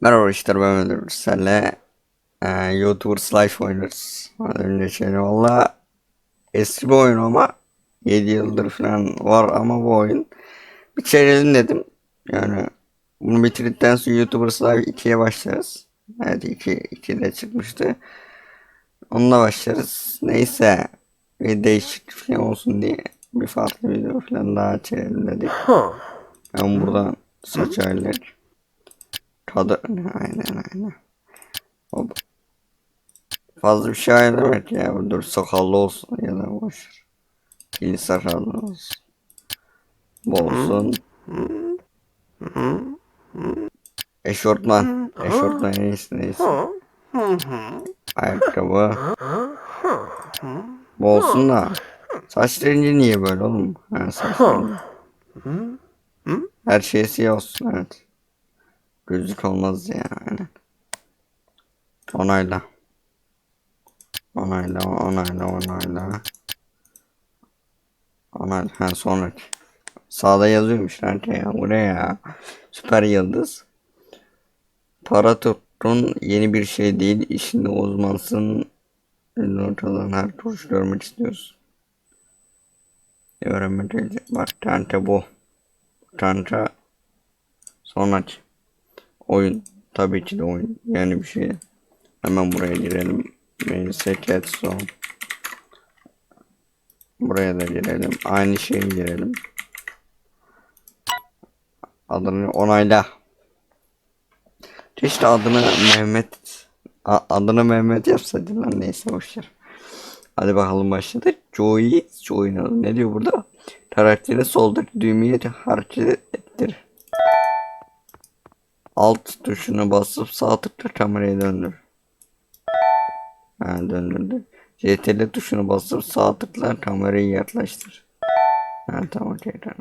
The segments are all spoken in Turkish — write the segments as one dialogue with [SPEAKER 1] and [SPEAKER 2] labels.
[SPEAKER 1] Merhaba arkadaşlar ben Ömer Senle e, YouTuber oynarız. Az önce şey valla eski bir oyun ama 7 yıldır falan var ama bu oyun bir çevirelim dedim. Yani bunu bitirdikten sonra YouTuber Slash 2'ye başlarız. Evet 2, 2 de çıkmıştı. Onunla başlarız. Neyse bir değişiklik falan olsun diye bir farklı video falan daha çevirelim dedik. Ben buradan saç halleri Tadı aynen aynen. Hop. Fazla bir şey ayırmak ya. Dur sakallı olsun ya da boş. İli sakallı olsun. Bu. Eşortman. Eşortman en iyisi neyse. Ayakkabı. Bu olsun da. Saç rengi niye böyle oğlum? Ha, saç rengi. Her şey siyah olsun evet. Gözlük olmaz ya. Aynen. Onayla. Onayla, onayla, onayla. Onayla. Ha sonraki. Sağda yazıyormuş nerede ya? Bu ne ya? Süper yıldız. Para tuttun yeni bir şey değil. İşinde uzmansın. Ünlü ortadan her turuş görmek istiyorsun. Öğrenmedi. Bak tante bu. Tante sonraki. Oyun. Tabii ki de oyun. Yani bir şey. Hemen buraya girelim. Secret Zone. Buraya da girelim. Aynı şeye girelim. Adını onayla. İşte adını Mehmet adını Mehmet yapsaydın lan neyse boşver. Hadi bakalım başladık. Joey oynadı. Ne diyor burada? Karakteri soldaki düğmeyi hareket ettir. Alt tuşuna basıp sağ tıkla kamerayı döndür. Ha döndürdü. CTRL tuşuna basıp sağ tıkla kamerayı yaklaştır. Ha tamam tekrar.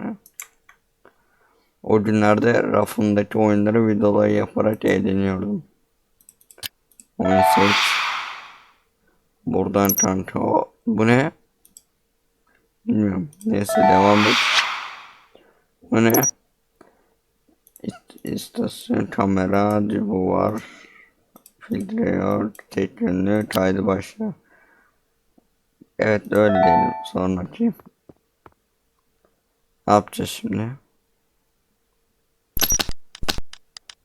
[SPEAKER 1] O günlerde rafımdaki oyunları videoları yaparak eğleniyordum. Oyun seç. Buradan kanka o. Bu ne? Bilmiyorum. Neyse devam et. Bu ne? İst- İstasyon kamera bu var. Filtreyor. Tek yönlü kaydı başla. Evet öyle diyelim. Sonraki. Ne yapacağız şimdi?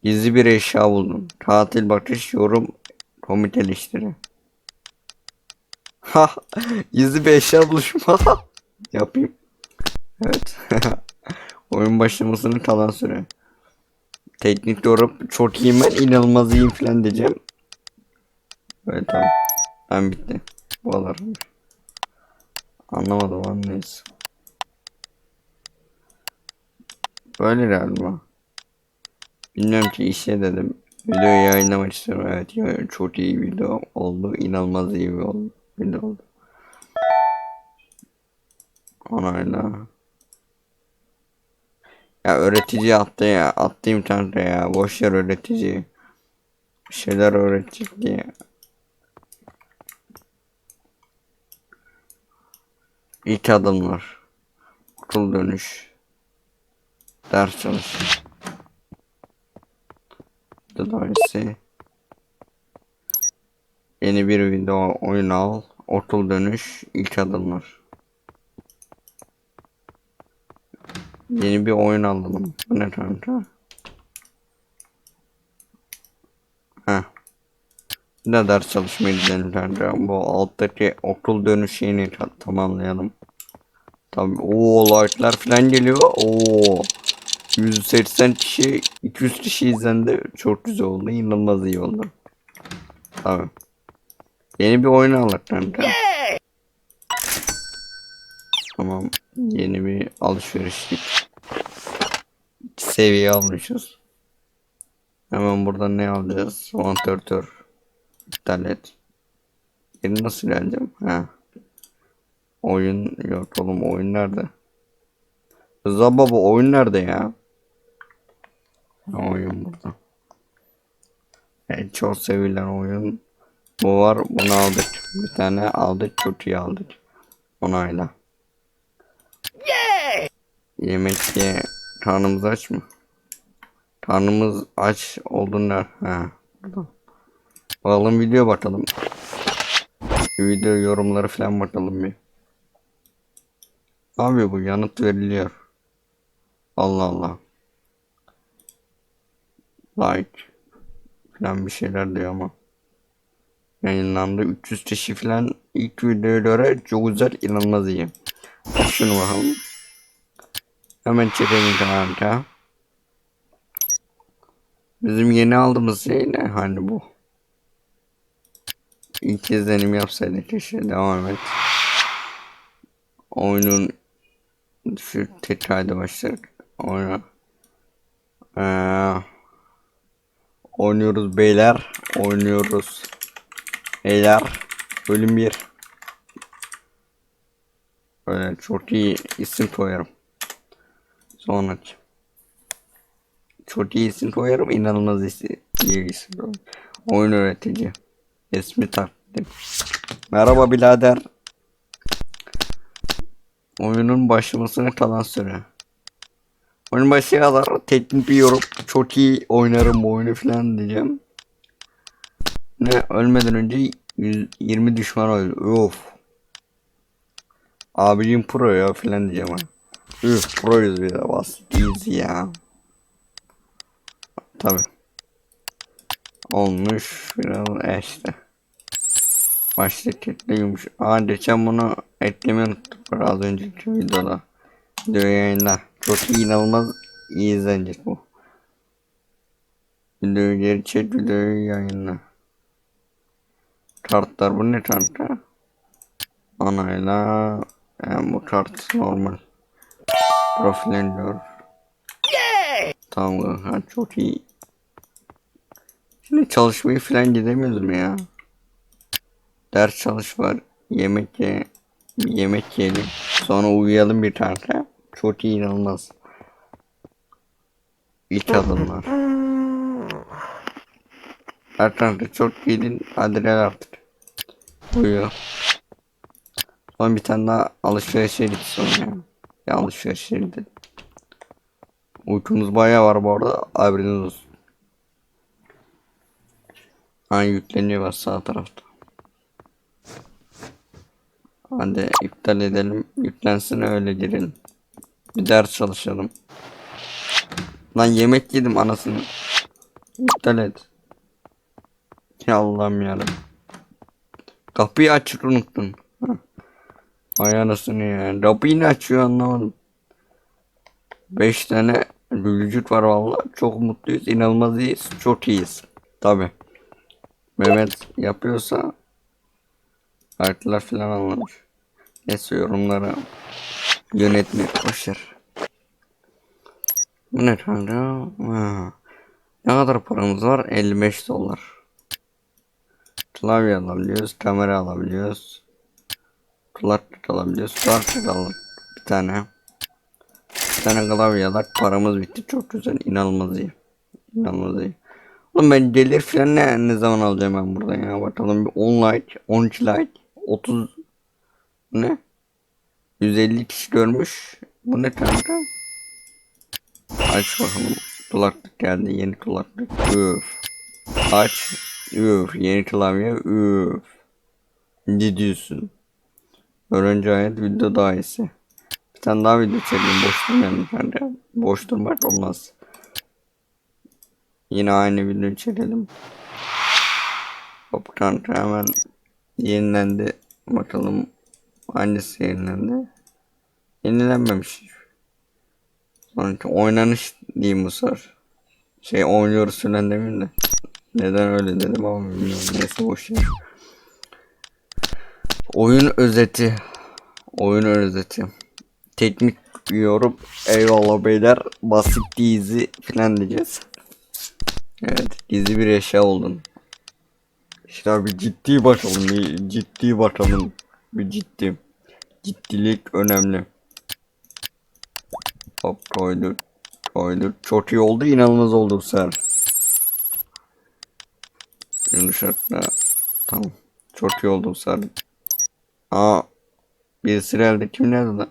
[SPEAKER 1] Gizli bir eşya buldum. Tatil bakış yorum komik eleştiri. Ha, gizli bir eşya buluşum. Ha, Yapayım. Evet. Oyun başlamasını kalan süre. Teknik yorum çok iyiyim ben inanılmaz iyiyim falan diyeceğim. Evet tamam. Ben bitti. Bu kadar. Anlamadım neyse. Böyle galiba. Bilmiyorum ki işe dedim. Videoyu yayınlamak istiyorum. Evet ya çok iyi video oldu. İnanılmaz iyi bir video oldu. Onayla. Ya öğretici attı ya. Attı internete ya. Boş yer öğretici. Bir şeyler öğretecek diye. İlk adımlar. Okul dönüş. Ders çalış. Tedavisi. Yeni bir video oyun al. Okul dönüş. ilk adımlar. Yeni bir oyun alalım. Ne kanka? Heh. De ders çalışmayı kanka. Bu alttaki okul dönüş şeyini ta- tamamlayalım. Tabii o like'lar falan geliyor. Oo. 180 kişi 200 kişi izlendi. Çok güzel oldu. İnanılmaz iyi oldu. Tabii. Yeni bir oyun aldık kanka. Tamam. Yeni bir alışverişlik. Seviye almışız. Hemen buradan ne alacağız? Vantilatör. İptal et. Geri nasıl geleceğim? Ha. Oyun yok oğlum oyun nerede? Rıza baba oyun nerede ya? Oyun burada. Evet, çok sevilen oyun. Bu var bunu aldık. Bir tane aldık iyi aldık. Onayla. Yemek ye. Karnımız aç mı? Karnımız aç olduğunda. Ha. Bakalım video bakalım. Video yorumları falan bakalım bir. Abi bu yanıt veriliyor. Allah Allah. Like falan bir şeyler diyor ama. Yayınlandı 300 kişi falan ilk videoya göre çok güzel inanılmaz iyi. Şunu bakalım. Hemen çekelim kanka. Bizim yeni aldığımız şey ne? Hani bu. İlk izlenim yapsaydık keşke devam et. Oyunun şu tekrarda başladık. Oyna. Ee, oynuyoruz beyler. Oynuyoruz. Beyler. Bölüm 1. Böyle çok iyi isim koyarım. Sonraki. Çok iyi isim koyarım. inanılmaz isim. Oyun öğretici. İsmi takdim. Merhaba birader. Oyunun başlamasına kalan süre. Oyun başına kadar teknik bir yorum. Çok iyi oynarım bu oyunu falan diyeceğim. Ne ölmeden önce 120 düşman öldü. Of. Abicim pro ya falan diyeceğim ha. Üf proyuz bir de bas. Easy ya. Tabi. Olmuş biraz e işte. Başlık ekleymiş. Aa geçen bunu eklemeyi unuttuk az önceki videoda. Video yayınla. Çok inanılmaz iyi izlenecek bu. Videoyu geri çek videoyu yayınla. Kartlar bu ne kartı? Anayla yani bu kart normal. Profilendör. Tamam ha, çok iyi. Şimdi çalışmayı falan gidemiyoruz mu ya? Ders çalış var. Yemek ye. Yemek yiyelim. Sonra uyuyalım bir tane. Çok iyi inanılmaz. İlk adımlar. Her tarafta çok gelin. Hadi gel artık. Uyuyor. Son bir tane daha alışverişe gittik sonra. Ya alışverişe gittik. Uykumuz bayağı var bu arada. Haberiniz olsun. Ha yükleniyor var sağ tarafta. Hadi iptal edelim. Yüklensin öyle girelim. Bir ders çalışalım. Lan yemek yedim anasını. İptal et. Ya Allah'ım yarabbim. Kapıyı açık unuttun. Hah. Ay anasını ya. Ne açıyor anlamadım. 5 tane vücut var valla. Çok mutluyuz. inanılmaz iyiyiz. Çok iyiyiz. Tabi. Mehmet yapıyorsa Partiler falan anlamış. Neyse yorumlara yönetme koşar. Bu ne kanka? Ne kadar paramız var? 55 dolar. Klavye alabiliyoruz, kamera alabiliyoruz. Kulaklık alabiliyoruz. Kulaklık aldık bir tane. Bir tane klavye aldık. Paramız bitti. Çok güzel. inanılmaz iyi. İnanılmaz iyi. Oğlum ben gelir falan ne, ne zaman alacağım ben buradan ya. Bakalım bir 10 like, 13 like, 30 ne? 150 kişi görmüş. Bu ne kanka? Aç bakalım. Kulaklık geldi. Yeni kulaklık. Üf. Aç. Üf. Yeni klavye. Üf. Ne diyorsun? Öğrenci hayat video daha iyisi. Bir tane daha video çekelim. Boş durmayalım kanka. Boş durmak olmaz. Yine aynı video çekelim. Hop kanka hemen yenilendi. Bakalım hangisi yenilendi. Yenilenmemiş. Sonraki oynanış diyeyim bu sefer. Şey oynuyoruz falan demeyeyim de. Neden öyle dedim ama bilmiyorum. Neyse boş ver. Oyun özeti. Oyun özeti. Teknik yorum. Eyvallah beyler. Basit dizi falan diyeceğiz. Evet gizli bir eşya oldun. İşte abi ciddi bakalım bir ciddi bakalım. Bir ciddi. Ciddilik önemli. Hop koyduk. Koyduk. Çok iyi oldu inanılmaz oldu bu sefer. Yumuşakla. Tamam. Çok iyi oldu bu sefer. Aa. Birisi geldi. Kim nerede lan?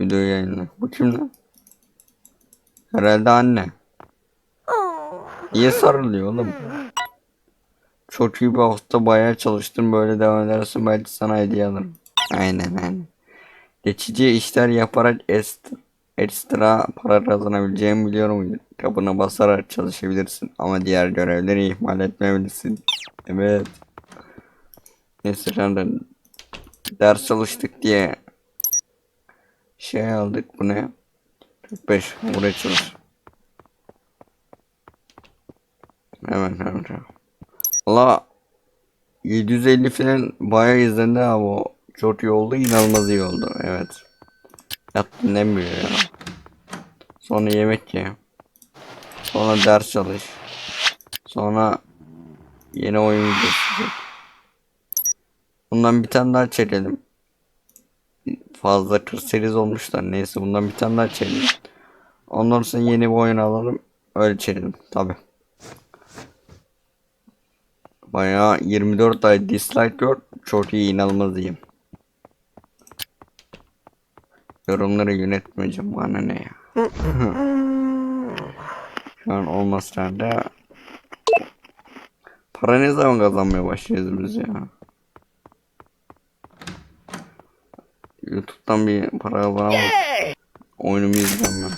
[SPEAKER 1] Video yayınla. Bu kim lan? Herhalde anne. Niye sarılıyor oğlum? Çok iyi bir hafta bayağı çalıştım. Böyle devam edersin belki sana hediye alırım. Aynen aynen. Geçici işler yaparak est ekstra para kazanabileceğimi biliyorum. Kapına basarak çalışabilirsin. Ama diğer görevleri ihmal etmemelisin. Evet. Şimdi ders çalıştık diye şey aldık. Bu ne? 45. Buraya çalış. Hemen hemen. Valla 750 falan bayağı izlendi abi o. Çok iyi oldu. inanılmaz iyi oldu. Evet. Yat dinlemiyor ya. Sonra yemek ye. Sonra ders çalış. Sonra yeni oyun çek. Bundan bir tane daha çekelim. Fazla 48 olmuşlar. Neyse bundan bir tane daha çekelim. Ondan sonra yeni bir oyun alalım. Öyle çekelim. Tabi. Bayağı 24 ay dislike gör. Çok iyi inanılmaz iyiyim. Yorumları yönetmeyeceğim bana ne ya. Şu an olmasa da para ne zaman kazanmaya başlayacağız biz ya? YouTube'dan bir para kazanamam. Oyunumu izlemem.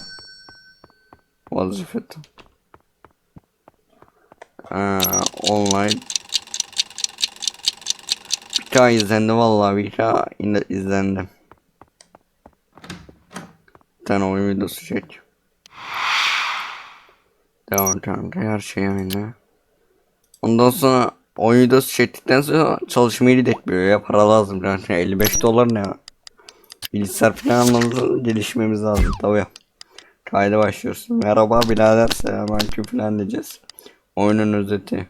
[SPEAKER 1] Vazifet. Ee, online. Bir daha izlendi vallahi bir yine izlendi. Bir tane oyun videosu çek. Devam devam her şey aynı. Ondan sonra oyun videosu çektikten sonra çalışmayı da ya para lazım yani 55 dolar ne. Bilgisayar falan anlamında gelişmemiz lazım tabii. Kayda başlıyoruz. Merhaba birader selamünaleyküm falan diyeceğiz. Oyunun özeti.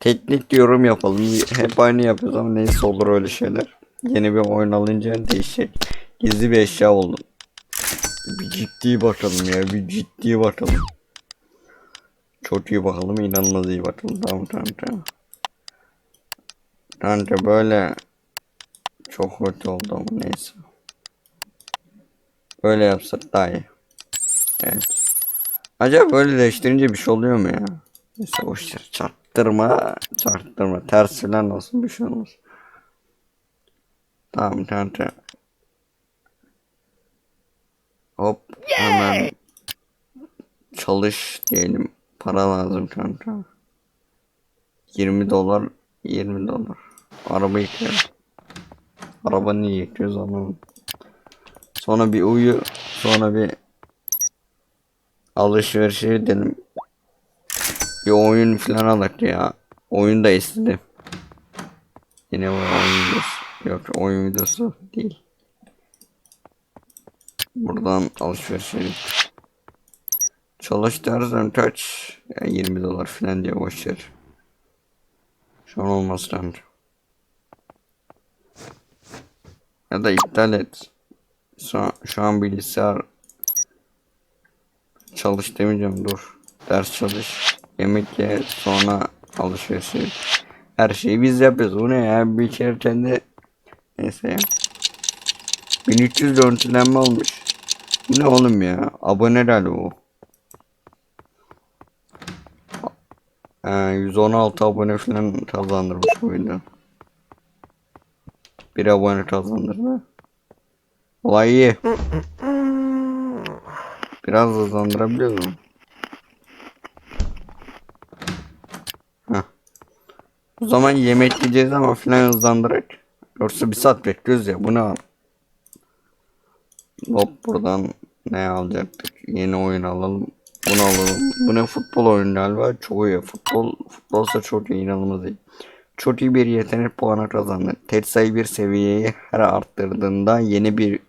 [SPEAKER 1] Teknik yorum yapalım. Hep aynı yapıyoruz ama neyse olur öyle şeyler. Yeni bir oyun alınca değişecek. Gizli bir eşya oldu. Bir ciddi bakalım ya. Bir ciddi bakalım. Çok iyi bakalım. inanılmaz iyi bakalım. Tamam tamam tamam. Bence böyle çok kötü oldu ama neyse. Böyle yapsak daha iyi. Evet. Acaba böyle değiştirince bir şey oluyor mu ya? Neyse boşver. Çarptırma. Çarptırma. Ters falan olsun bir şey olmaz. Tamam tamam. Hop hemen çalış diyelim. Para lazım kanka. 20 dolar 20 dolar. Araba yıkayalım. Araba niye yıkıyoruz anlamadım. Sonra bir uyu. Sonra bir alışverişe gidelim. Bir oyun falan alak ya. Oyun da istedi. Yine var oyun videosu. Yok oyun videosu değil. Buradan alışverişe git. Çalış dersen kaç? Ya 20 dolar falan diye boşver. Şu an olmaz bence. Ya da iptal et. Şu şu an bilgisayar çalış demeyeceğim dur. Ders çalış. Yemek ye sonra alışveriş. Her şeyi biz yapıyoruz. Bu ne ya? Bir kere kendi neyse ya. 1300 görüntülenme olmuş. Bu ne oğlum ya? Abone herhalde bu. Ee, 116 abone falan kazandırmış bu video. Bir abone kazandırdı. Olay iyi. Biraz hızlandırabiliyor muyum? O zaman yemek yiyeceğiz ama filan hızlandırarak. Yoksa bir saat bekliyoruz ya. Bu ne? Hop buradan ne alacaktık? Yeni oyun alalım. Bunu alalım. Bu ne futbol oyunu galiba. Çok iyi. Futbol, futbolsa çok iyi. inanılmaz iyi. Çok iyi bir yetenek puanı kazandı. Tek sayı bir seviyeyi her arttırdığında yeni bir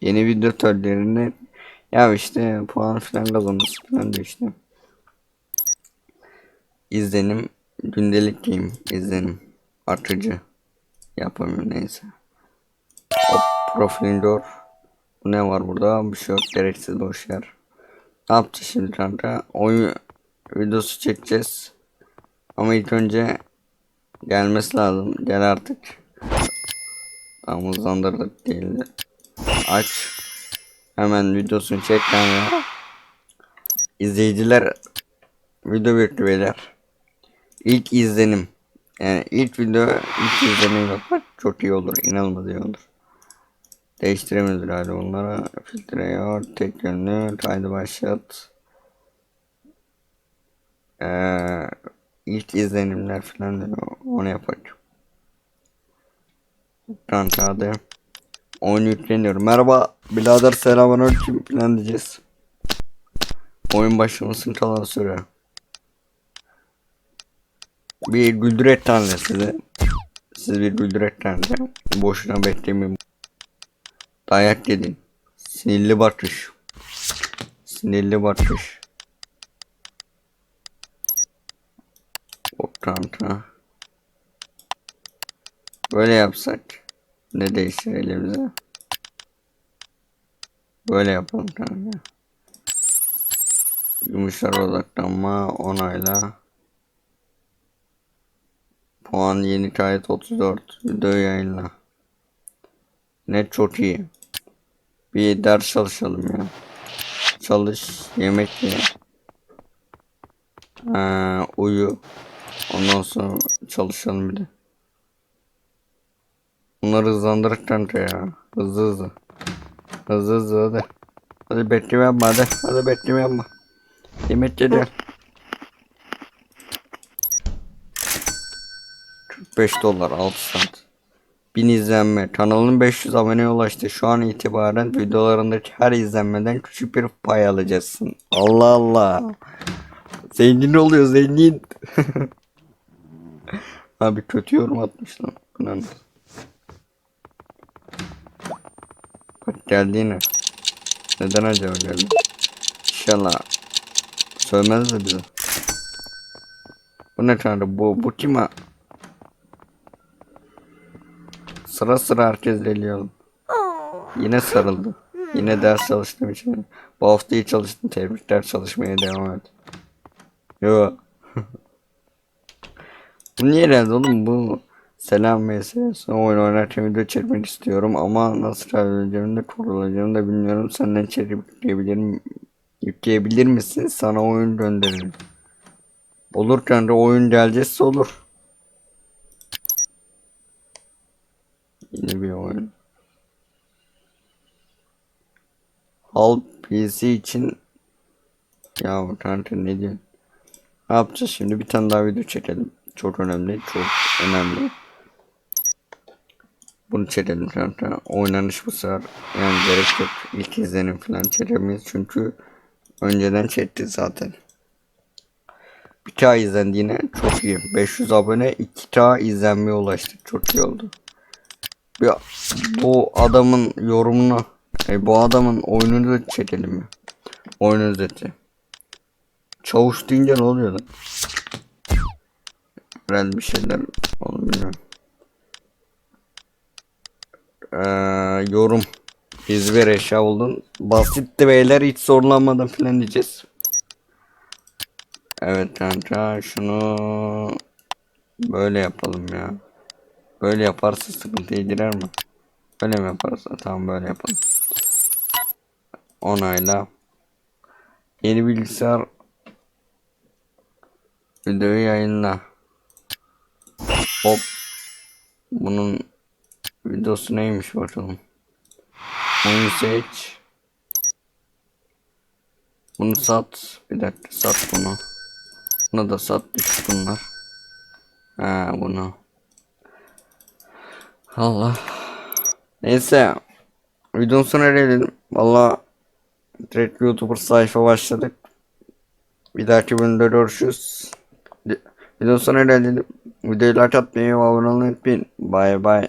[SPEAKER 1] yeni video türlerini ya işte puan falan kazanmış falan diyor işte. İzlenim gündelik game izlenim artıcı yapamıyorum neyse. Hop profil gör. Bu ne var burada? Bir şey yok. Gereksiz boş yer. Ne yapacağız şimdi kanka? Oyun videosu çekeceğiz. Ama ilk önce gelmesi lazım. Gel artık. Tamam hızlandırdık değil. Aç. Hemen videosunu çek kanka. izleyiciler video bekliyor beyler. İlk izlenim. Yani ilk video ilk izlenim yapmak çok iyi olur. İnanılmaz iyi olur. Değiştiremiyoruz herhalde onlara. Filtre yor. Tek yönlü. Kaydı başlat. Ee, ilk izlenimler falan. Onu yapacağım. Kanka hadi. Oyun yükleniyor. Merhaba birader selamünaleyküm falan diyeceğiz. Oyun başlamasın kalan süre. Bir güldürek tane size. Siz bir güldürek tane. Boşuna beklemeyin. Dayak yedin. Sinirli bakış. Sinirli bakış. O kanka. Böyle yapsak. Ne değişir elimize? Böyle yapalım kanka. Yumuşar odaklanma onayla. Puan yeni kayıt 34. Video yayınla. Ne çok iyi. Bir ders çalışalım ya. Çalış, yemek ye. Ee, uyu. Ondan sonra çalışalım bir de. Bunları hızlandırır kanka ya. Hızlı hızlı. Hızlı hızlı hadi. Hadi bekleme yapma hadi. Hadi bekleme yapma. Yemek geliyor. 45 dolar 6 saat. 1000 izlenme. Kanalın 500 aboneye ulaştı. Şu an itibaren videolarındaki her izlenmeden küçük bir pay alacaksın. Allah Allah. Zengin oluyor zengin. Abi kötü yorum atmış lan. Ne? Bak geldi yine. Neden acaba geldi? İnşallah. Sövmez de bize. Bu ne tanrı bu? Bu kim ha? Sıra sıra herkes geliyor. Yine sarıldı. Yine ders çalıştığım için. Bu hafta iyi çalıştın. Tebrikler çalışmaya devam et. Yo. Niye geldi oğlum bu? Selam meselesi. Oyun oynarken video çekmek istiyorum ama nasıl kaydedeceğimi de kurulacağımı da bilmiyorum. Senden içerik yükleyebilir, yükleyebilir misin? Sana oyun gönderirim. Olur kanka oyun gelecekse olur. Yeni bir oyun. Hal PC için ya kanka ne diyorsun? Ne yapacağız şimdi? Bir tane daha video çekelim. Çok önemli, çok önemli. Bunu çekelim kanka. Oynanış bu sefer yani gerek yok. İlk izlenim falan çekemeyiz çünkü önceden çekti zaten. 2K izlendi yine çok iyi. 500 abone 2K izlenmeye ulaştık. Çok iyi oldu. Ya bu adamın yorumunu e, bu adamın oyununu da çekelim mi? Oyun özeti. Çavuş deyince ne oluyor lan? Herhalde bir şeyler onu bilmiyorum. Ee, yorum. İzver eşya oldun. Basitti beyler hiç zorlanmadan filan diyeceğiz. Evet kanka şunu böyle yapalım ya. Böyle yaparsa sıkıntıya girer mi? Böyle mi yaparsa? Tamam böyle yapalım. Onayla. Yeni bilgisayar videoyu yayınla. Hop. Bunun videosu neymiş bakalım. Oyun seç. Bunu sat. Bir dakika sat bunu. Bunu da sat düş bunlar. Ha bunu. Allah. Neyse. Videonun sonuna gelelim. Valla direkt YouTuber sayfa başladık. Bir dahaki bölümde görüşürüz. Sonuna gelelim. Videoyu like atmayı abone olmayı unutmayın. Bye bye.